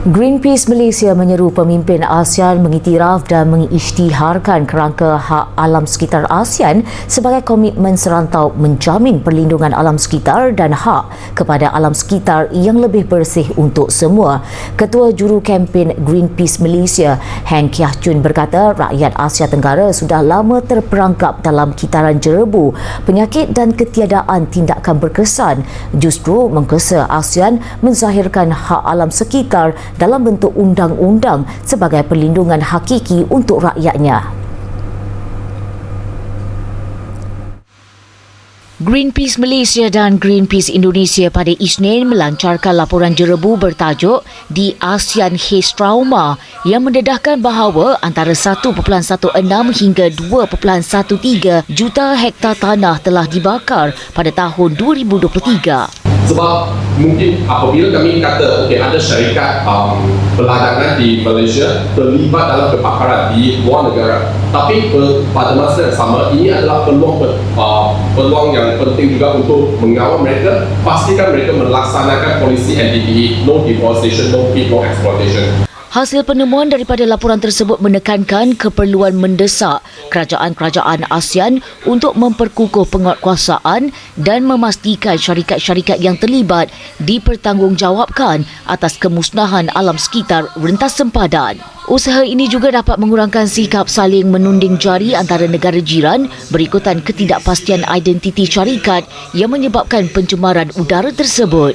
Greenpeace Malaysia menyeru pemimpin ASEAN mengiktiraf dan mengisytiharkan kerangka hak alam sekitar ASEAN sebagai komitmen serantau menjamin perlindungan alam sekitar dan hak kepada alam sekitar yang lebih bersih untuk semua. Ketua Juru Kempen Greenpeace Malaysia, Heng Kiah Chun berkata rakyat Asia Tenggara sudah lama terperangkap dalam kitaran jerebu, penyakit dan ketiadaan tindakan berkesan justru menggesa ASEAN menzahirkan hak alam sekitar dalam bentuk undang-undang sebagai perlindungan hakiki untuk rakyatnya. Greenpeace Malaysia dan Greenpeace Indonesia pada Isnin melancarkan laporan jerebu bertajuk di ASEAN Haze Trauma yang mendedahkan bahawa antara 1.16 hingga 2.13 juta hektar tanah telah dibakar pada tahun 2023. Sebab mungkin apabila kami kata okey ada syarikat um, peladangan di Malaysia terlibat dalam kebakaran di luar negara. Tapi pada masa yang sama ini adalah peluang uh, peluang yang penting juga untuk mengawal mereka pastikan mereka melaksanakan polisi NDPE no deforestation, no no exploitation Hasil penemuan daripada laporan tersebut menekankan keperluan mendesak kerajaan-kerajaan ASEAN untuk memperkukuh penguatkuasaan dan memastikan syarikat-syarikat yang terlibat dipertanggungjawabkan atas kemusnahan alam sekitar rentas sempadan. Usaha ini juga dapat mengurangkan sikap saling menunding jari antara negara jiran berikutan ketidakpastian identiti syarikat yang menyebabkan pencemaran udara tersebut.